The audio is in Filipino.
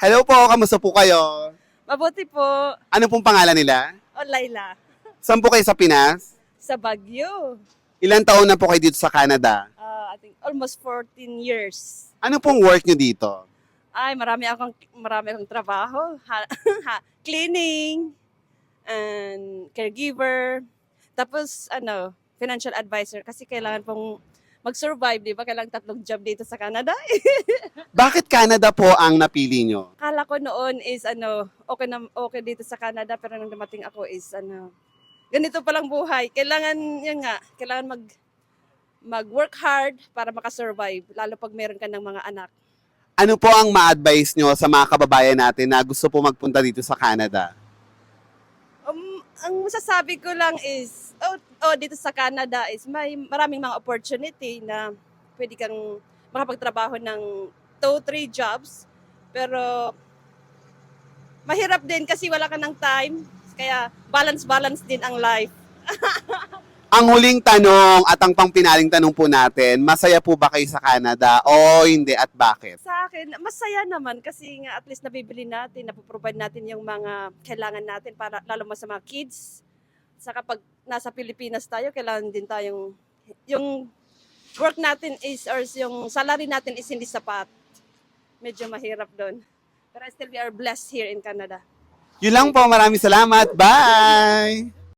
Hello po, kamusta po kayo? Mabuti po. Ano pong pangalan nila? O Laila. Saan po kayo sa Pinas? Sa Baguio. Ilan taon na po kayo dito sa Canada? Ah, I think almost 14 years. Ano pong work nyo dito? Ay, marami akong marami akong trabaho. Ha, ha- cleaning and caregiver. Tapos ano, financial advisor kasi kailangan pong mag-survive, di ba? Kailangan tatlong job dito sa Canada. Bakit Canada po ang napili nyo? Kala ko noon is ano, okay na okay dito sa Canada pero nung dumating ako is ano, ganito palang buhay. Kailangan yan nga, kailangan mag mag-work hard para makasurvive lalo pag meron ka ng mga anak. Ano po ang ma-advise nyo sa mga kababayan natin na gusto po magpunta dito sa Canada? Um, ang masasabi ko lang is oh, oh dito sa Canada is may maraming mga opportunity na pwede kang makapagtrabaho ng two, three jobs. Pero mahirap din kasi wala ka ng time. Kaya balance-balance din ang life. Ang huling tanong at ang pangpinaling tanong po natin, masaya po ba kayo sa Canada o hindi at bakit? Sa akin, masaya naman kasi nga at least nabibili natin, napoprovide natin yung mga kailangan natin para lalo mo sa mga kids. Sa kapag nasa Pilipinas tayo, kailangan din tayong yung work natin is or yung salary natin is hindi sapat. Medyo mahirap doon. Pero still we are blessed here in Canada. Yun lang po, maraming salamat. Bye!